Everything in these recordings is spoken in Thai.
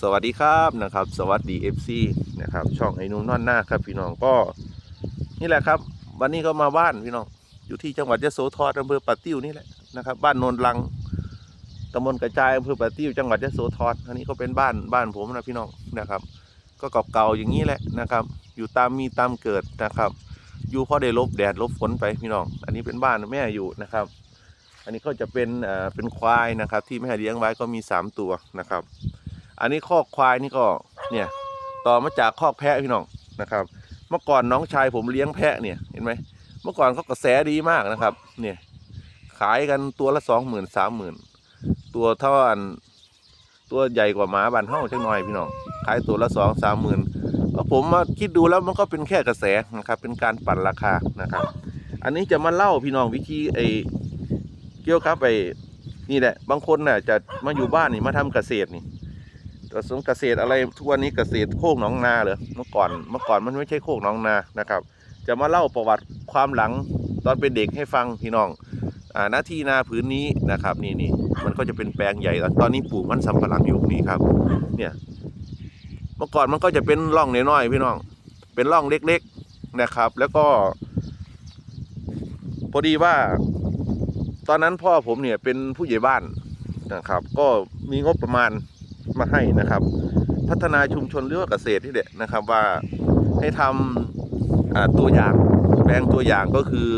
สวัสดีครับนะครับ สวัสดี FC นะครับ ช่องไอ้นุ่มนอนหน้าครับพี่น้องก็ นี่แหละครับ วันนี้ก็มาบ้านพี่น้องอยู่ที่จังหวัดยะโสธรอำเภอปะติ้วนี่แหละนะครับบ้านโนนลังตำบลกระจายอำเภอปะติ้วจังหวัดยะโสธรอันนี้ก็เป็นบ้านบ้านผมนะพี่น้องนะครับ ก็เก่าๆอย่างนี้แหละนะครับ อยู่ตามมีตามเกิดนะครับ อยู่พอได้ลบแดดลบฝนไปพี่น้อง อันนี้เป็นบ้านแม่อยู่นะครับ อันนี้ก็จะเป็นเอ่อเป็นควายนะครับ ที่แม่เลี้ยงไว้ก็มีสามตัวนะครับ อันนี้คอกควายนี่ก็เนี่ยต่อมาจากคอกแพะพี่น้องนะครับ เมื่อก่อนน้องชายผมเลี้ยงแพะเนี่ยเห็นไหมเมื่อก่อนเขากระแสดีมากนะครับ เนี่ยขายกันตัวละสองหมื่นสามหมื่นตัวเท่าอันตัวใหญ่กว่าหมาบานเท่าจังหน่อยพี่น้องขายตัวละสองสามหมื่นผมมาคิดดูแล้วมันก็เป็นแค่กระแสนะครับ เป็นการปั่นราคานะครับ อันนี้จะมาเล่าพี่น้องวิธีไอเกี่ยวกับไอนี่แหละ บางคนน่ะจะมาอยู่บ้านนี่มาทำเกษตรนี่ กระทรวงเกษตรอะไรทุกวันนี้เกษตรโคกหนองนาเหรอเมื่อก่อนเมื่อก่อนมันไม่ใช่โคกหนองนานะครับ จะมาเล่าประวัติความหลังตอนเป็นเด็กให้ฟังพี่น้องอ่าหน้าที่นาผืนนี้นะครับนี่นี่มันก็จะเป็นแปลงใหญ่แล้วตอนนี้ปลูกมันสำปะหลังอยู่นี่ครับ เนี่ยเมื่อก่อนมันก็จะเป็นร่องน้อยๆพี่น้อง เป็นร่องเล็กๆนะครับ แล้วก็ พอดีว่า ตอนนั้นพ่อผมเนี่ยเป็นผู้ใหญ่บ้านนะครับ ก็มีงบประมาณ มาให้นะครับ พัฒนาชุมชนหรือว่าเกษตรที่เด็ดนะครับว่าให้ทำอ่าตัวอย่างแปลงตัวอย่างก็คือ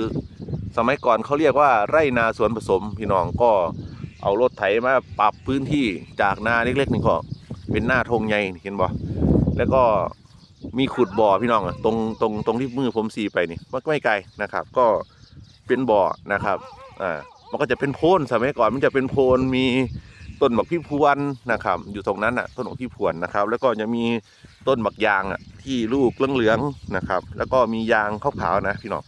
สมัยก่อนเขาเรียกว่าไร่นาสวนผสมพี่น้องก็เอารถไถมาปรับพื้นที่จากนาเล็กๆนี่ก็เป็นหน้าทงใหญ่เห็นบ่แล้วก็มีขุดบ่อพี่น้องตรงตรงตรงที่มือผมสีไปนี่มันก็ไม่ไกลนะครับ ก็เป็นบ่อนะครับอ่ามันก็จะเป็นโพนสมัยก่อนมันจะเป็นโพนมี ต้นบักพี่พวนนะครับ อยู่ตรงนั้นอะต้นบักพี่พวนนะครับ แล้วก็จะมีต้นบักยางอะที่ลูกเหลืองๆนะครับ แล้วก็มียางขาวๆนะพี่น้อง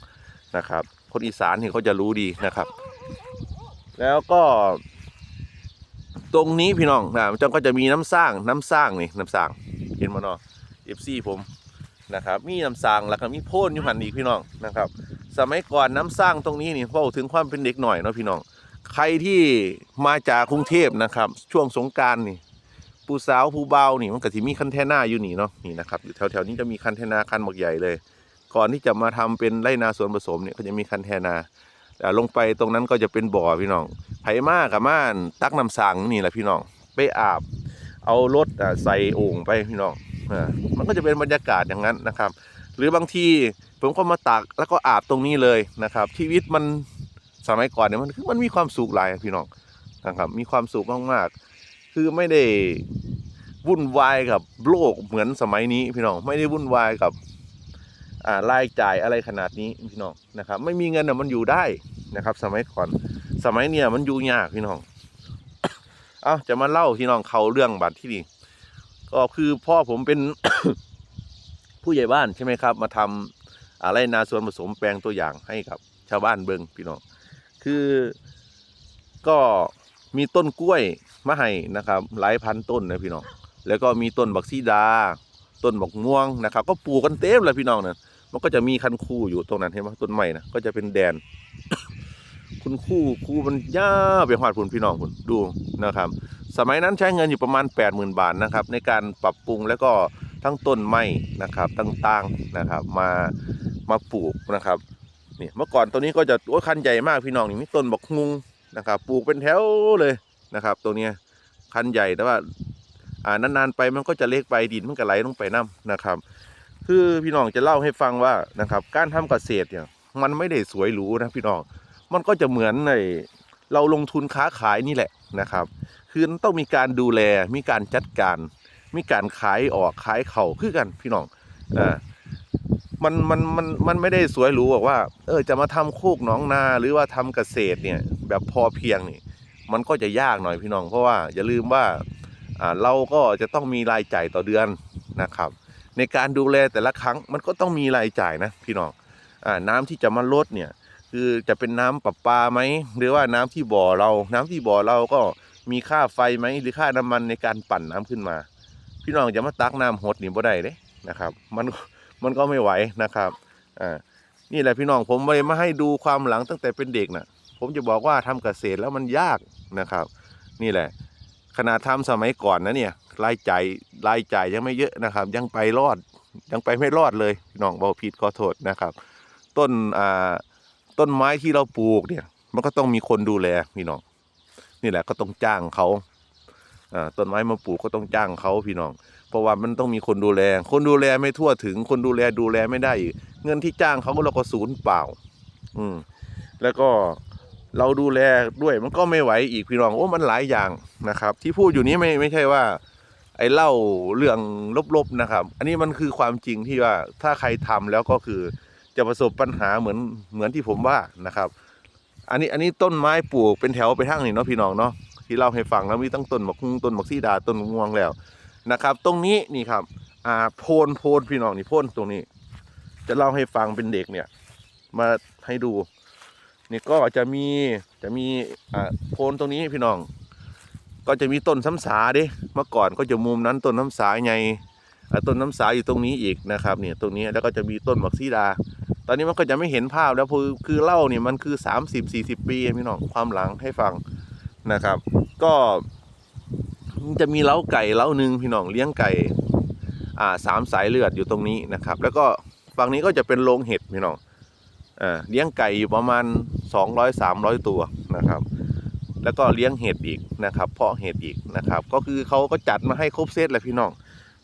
นะครับ คนอีสานเนี่เขาจะรู้ดีนะครับ แล้วก็ตรงนี้พี่น้องนะมันก็จะมีน้ำสร้างน้ำสร้างนี่น้ำสร้างเห็นมั้เนาะเอฟซีผมนะครับ มีน้ำสร้างแล้วก็มีโพ่นอยู่หันอีกพี่น้องนะครับ สมัยก่อนน้ำสร้างตรงนี้นี่เล่าถึงความเป็นเด็กหน่อยเนาะพี่น้อง ใครที่มาจากกรุงเทพนะครับ ช่วงสงการนี่ผู้สาวผู้เบานี่มันก็จะมีคันเทน่าอยู่นี่เนาะนี่นะครับอยู่แถวๆนี้จะมีคันเทนาคันบักใหญ่เลย ก่อนที่จะมาทำเป็นไรนาสวนผสมเนี่ยก็จะมีคันเทนาแต่ลงไปตรงนั้นก็จะเป็นบ่อพี่น้องไผ่มากกับม่านตักน้ำสังนี่แหละพี่น้องไปอาบ เอารถใส่โอ่งไปพี่น้องอมันก็จะเป็นบรรยากาศอย่างนั้นนะครับ หรือบางทีผมก็มาตักแล้วก็อาบตรงนี้เลยนะครับ ชีวิตมัน สมัยก่อนเนี่ยมันคือมันมีความสุขหลายพี่น้องนะครับมีความสุขมากๆ คือไม่ได้วุ่นวายกับโลกเหมือนสมัยนี้พี่น้องไม่ได้วุ่นวายกับอ่ารายจ่ายอะไรขนาดนี้พี่น้องนะครับไม่มีเงินน่ะมันอยู่ได้นะครับ สมัยก่อนสมัยเนี่ยมันอยู่ยากพี่น้องเอาจะมาเล่าพี่น้องเขาเรื่องบัตรที่นี่ก็คือพ่อผมเป็นผู้ใหญ่บ้านใช่ไหมครับ มาทำอะไรนาส่วนผสมแปลงตัวอย่างให้กับ ชาวบ้านเบิงพี่น้อง คือก็มีต้นกล้วยมาให้นะครับหลายพันต้นนะพี่น้องแล้วก็มีต้นบักซีดา ต้นบักม่วงนะครับ ก็ปลูกกันเต็มเลยพี่น้องเนี่ยมันก็จะมีคันคู่อยู่ตรงนั้นเห็นไหมต้นไม้นะก็จะเป็นแดน คุณคู่คู่มันย่าไปหอดผุนพี่น้องผุนดูนะครับ สมัยนั้นใช้เงินอยู่ประมาณ 8 0,000 บาทนะครับ ในการปรับปรุงแล้วก็ทั้งต้นไม้นะครับต่างๆนะครับ มามาปลูกนะครับ นี่เมื่อก่อนตัวนี้ก็จะโอ้คันใหญ่มากพี่น้องนี่มีต้นบักฮุงนะครับปลูกเป็นแถวเลยนะครับ ตัวนี้คันใหญ่แต่ว่าอ่านานๆไปมันก็จะเล็กไปดินมันก็ไหลลงไปน้ำนะครับ คือพี่น้องจะเล่าให้ฟังว่านะครับ การทำเกษตรเนี่ยมันไม่ได้สวยหรูนะพี่น้องมันก็จะเหมือนในเราลงทุนค้าขายนี่แหละนะครับ คือต้องมีการดูแลมีการจัดการ มีการขายออกขายเข่าคือกันพี่น้องอ่า มันมันมันมันไม่ได้สวยหรูบอกว่า เออจะมาทำโคกหนองนาหรือว่าทำเกษตรเนี่ยแบบพอเพียงนี่ มันก็จะยากหน่อยพี่น้อง เพราะว่าอย่าลืมว่าอ่าเราก็จะต้องมีรายจ่ายต่อเดือนนะครับ ในการดูแลแต่ละครั้งมันก็ต้องมีรายจ่ายนะพี่น้องอ่าน้ำที่จะมาลดเนี่ยคือจะเป็นน้ำประปาไหมหรือว่าน้ำที่บ่อเรา น้ำที่บ่อเราก็มีค่าไฟไหมหรือค่าน้ำมันในการปั่นน้ำขึ้นมา พี่น้องจะมาตักน้ำหดนี่บ่ได้เด้นะครับ มัน มันก็ไม่ไหวนะครับอ่านี่แหละพี่น้องผมไม่ได้มาให้ดูความหลังตั้งแต่เป็นเด็กนะผมจะบอกว่าทำเกษตรแล้วมันยากนะครับ นี่แหละขนาดทำสมัยก่อนนะเนี่ยรายจ่ายรายจ่ายยังไม่เยอะนะครับ ยังไปรอดยังไปไม่รอดเลยพี่น้องบอกผิดขอโทษนะครับ ต้นอ่าต้นไม้ที่เราปลูกเนี่ย มันก็ต้องมีคนดูแลพี่น้องนี่แหละก็ต้องจ้างเขา ต้นไม้มาปลูกก็ต้องจ้างเขาพี่น้อง เพราะว่ามันต้องมีคนดูแล คนดูแลไม่ทั่วถึง คนดูแลดูแลไม่ได้ เงินที่จ้างเขาก็เราก็ศูนย์เปล่า อืมแล้วก็เราดูแลด้วยมันก็ไม่ไหวอีกพี่น้องโอ้มันหลายอย่างนะครับ ที่พูดอยู่นี้ไม่ไม่ใช่ว่า ไอ้เล่าเรื่องลบๆนะครับ อันนี้มันคือความจริงที่ว่าถ้าใครทำแล้วก็คือจะประสบปัญหาเหมือนเหมือนที่ผมว่านะครับ อันนี้อันนี้ต้นไม้ปลูกเป็นแถวไปทางนี่เนาะพี่น้องเนาะ ที่เล่าให้ฟังแล้วมีตั้งต้นมะคุงต้นมะซีดาต้นม่วงแล้วนะครับ ตรงนี้นี่ครับ อ่าโพนโพนพี่น้องนี่โพนตรงนี้ จะเล่าให้ฟังเป็นเด็กเนี่ย มาให้ดูนี่ก็จะมีจะมีอ่าโพนตรงนี้พี่น้อง ก็จะมีต้นซ้ำสาเด้เมื่อก่อนก็จะมุมนั้นต้นน้ำสาไงอ่ต้นน้ำสาอยู่ตรงนี้อีกนะครับเนี่ยตรงนี้แล้วก็จะมีต้นหมักซีดา ตอนนี้มันก็จะไม่เห็นภาพแล้วคือคือเล่าเนี่ยมันคือ 30 40 ปีพี่น้องความหลังให้ฟังนะครับ ก็จะมีเล้าไก่เล้าหนึ่งพี่น้องเลี้ยงไก่อ่าสามสายเลือดอยู่ตรงนี้นะครับ แล้วก็ฝั่งนี้ก็จะเป็นโรงเห็ดพี่น้องอ่าเลี้ยงไก่อยู่ประมาณ 200 300 ตัวนะครับ แล้วก็เลี้ยงเห็ดอีกนะครับเพาะเห็ดอีกนะครับ ก็คือเขาก็จัดมาให้ครบเซตแหละพี่น้อง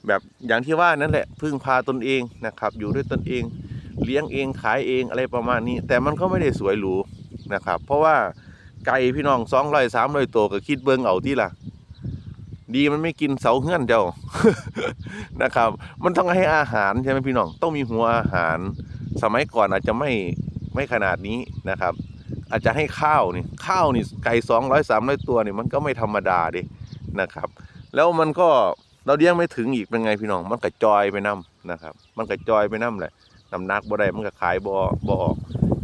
แบบอย่างที่ว่านั่นแหละพึ่งพาตนเองนะครับ อยู่ด้วยตนเองเลี้ยงเองขายเองอะไรประมาณนี้ แต่มันก็ไม่ได้สวยหรูนะครับ เพราะว่า ไก่พี่น้องสองร้อยสามร้อยตัวก็คิดเบิ้งเอาที่ละดีมันไม่กินเสาเฮือนเจ้านะครับ มันต้องให้อาหารใช่ไหมพี่น้องต้องมีหัวอาหาร สมัยก่อนอาจจะไม่ไม่ขนาดนี้นะครับ อาจจะให้ข้าวนี่ข้าวนี่ไก่สองร้อยสามร้อยตัวนี่มันก็ไม่ธรรมดาดินะครับ แล้วมันก็เราเลี้ยงไม่ถึงอีกเป็นไงพี่น้อง มันกระจอยไปน้ำนะครับ มันกระจอยไปน้ำแหละน้ำหนักบ่ได้มันก็ขายบ่บ่ออก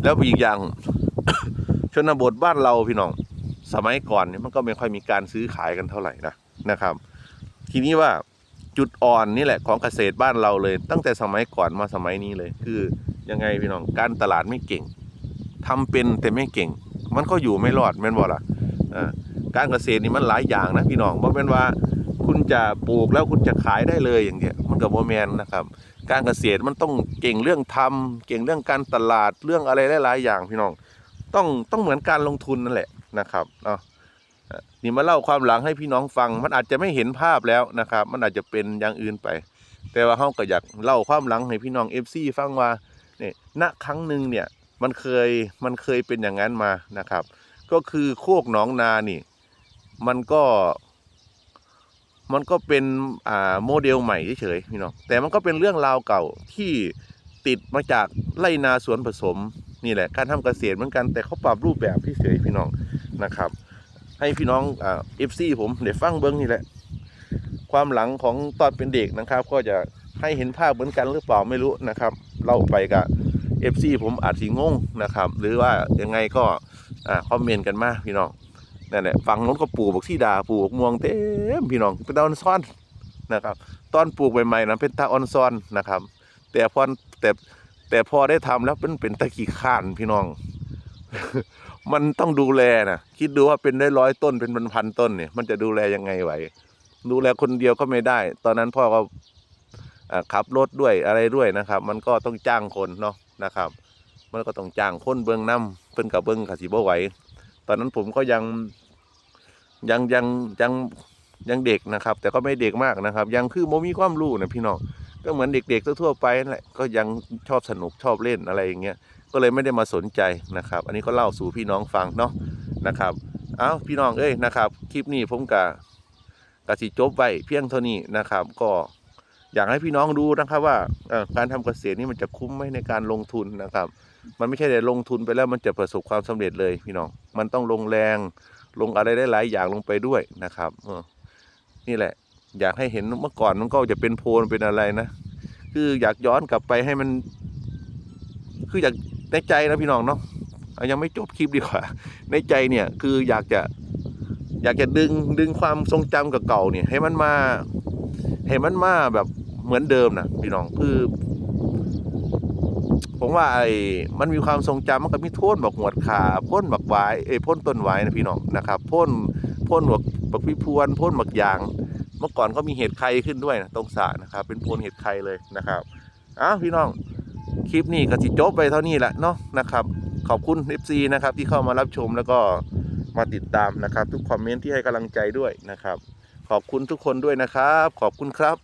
แล้วอีกอย่าง ชนบทบ้านเราพี่น้อง สมัยก่อนเนี่ยมันก็ไม่ค่อยมีการซื้อขายกันเท่าไหร่นะนะครับ ทีนี้ว่าจุดอ่อนนี่แหละของเกษตรบ้านเราเลย ตั้งแต่สมัยก่อนมาสมัยนี้เลย คือยังไงพี่น้องการตลาดไม่เก่งทำเป็นแต่ไม่เก่ง มันก็อยู่ไม่รอดแม่นบ่ล่ะการเกษตรนี่มันหลายอย่างนะพี่น้องบ่เป็นว่าคุณจะปลูกแล้วคุณจะขายได้เลยอย่างเงี้ยมันกับโมแมนนะครับ การเกษตรมันต้องเก่งเรื่องทำเก่งเรื่องการตลาดเรื่องอะไรหลายๆอย่างพี่น้อง ต้องต้องเหมือนการลงทุนนั่นแหละนะครับเนาะนี่มาเล่าความหลังให้พี่น้องฟัง มันอาจจะไม่เห็นภาพแล้วนะครับ มันอาจจะเป็นอย่างอื่นไป แต่ว่าเฮาก็อยากเล่าความหลังให้พี่น้อง FC ฟังว่าเนี่ยณครั้งหนึ่งเนี่ยมันเคยมันเคยเป็นอย่างนั้นมานะครับ ก็คือโคกหนองนานี่ มันก็มันก็เป็นอ่าโมเดลใหม่เฉยๆพี่น้องแต่มันก็เป็นเรื่องราวเก่าที่ติดมาจากไรนาสวนผสม นี่แหละการทำเกษตรเหมือนกันแต่เขาปรับรูปแบบเฉยพี่น้องนะครับ ให้พี่น้องเอฟซีผมเดี๋ยวฟังเบิ้งนี่แหละ ความหลังของตอนเป็นเด็กนะครับ ก็จะให้เห็นภาพเหมือนกันหรือเปล่าไม่รู้นะครับเล่าไปกับเอฟซีผมอาจสิงงนะครับ หรือว่ายังไงก็คอมเมนต์กันมาพี่น้องนั่นแหละฝั่งนู้นก็ปลูกบักที่ดาปลูกบักม่วงเต็มพี่น้องเป็นตาออนซอนนะครับ ตอนปลูกใหม่ๆนะเป็นตาออนซอนนะครับ แต่พอแต่ แต่พอได้ทำแล้วเป็นเป็นตะขี้ข้านพี่น้อง มันต้องดูแลนะคิดดูว่าเป็นได้ร้อยต้นเป็นพันต้นเนี่ยมันจะดูแลยังไงไหว ดูแลคนเดียวก็ไม่ได้ ตอนนั้นพ่อก็ขับรถด้วยอะไรด้วยนะครับ มันก็ต้องจ้างคนเนาะนะครับ มันก็ต้องจ้างคนเบื้องน้ำเพิ่นกับเบื้องกสิบ่ไหวตอนนั้นผมก็ยังยังยังยังยังเด็กนะครับ แต่ก็ไม่เด็กมากนะครับ ยังคือโมมีความรู้นะพี่น้อง ก็เหมือนเด็ก ๆ ทั่วๆไปนั่นแหละก็ยังชอบสนุกชอบเล่นอะไรอย่างเงี้ยก็เลยไม่ได้มาสนใจนะครับ อันนี้ก็เล่าสู่พี่น้องฟังเนาะนะครับเอ้าพี่น้องเอ้ยนะครับ คลิปนี้ผมกะกะสิจบไว้เพียงเท่านี้นะครับ ก็อยากให้พี่น้องดูนะครับว่าการทำเกษตรนี่มันจะคุ้มไหมในการลงทุนนะครับ มันไม่ใช่แต่ลงทุนไปแล้วมันจะประสบความสำเร็จเลยพี่น้อง มันต้องลงแรงลงอะไรได้หลายอย่างลงไปด้วยนะครับนี่แหละ อยากให้เห็นเมื่อก่อนมันก็จะเป็นโพนเป็นอะไรนะ คืออยากย้อนกลับไปให้มัน คืออยากในใจนะพี่น้องเนาะยังไม่จบคลิปดีกว่า ในใจเนี่ยคืออยากจะอยากจะดึงดึงความทรงจำเก่าๆเนี่ย ให้มันมาให้มันมาแบบเหมือนเดิมนะพี่น้องคือ ผมว่าไอ้มันมีความทรงจำมันก็มีโพ่นบักหวดขาพ่นบักหวายเอ้พ่นต้นหวายนะพี่น้องนะครับพ่นพ่นบักบักพิพวนพ่นบักยาง เมื่อก่อนก็มีเห็ดไข่ขึ้นด้วยนะตรงสระนะครับ เป็นโพนเห็ดไข่เลยนะครับอ้าวพี่น้องคลิปนี้ก็สิจบไปเท่านี้แหละเนาะนะครับ ขอบคุณ FC นะครับที่เข้ามารับชมแล้วก็มาติดตามนะครับ ทุกคอมเมนต์ที่ให้กำลังใจด้วยนะครับ ขอบคุณทุกคนด้วยนะครับ ขอบคุณครับ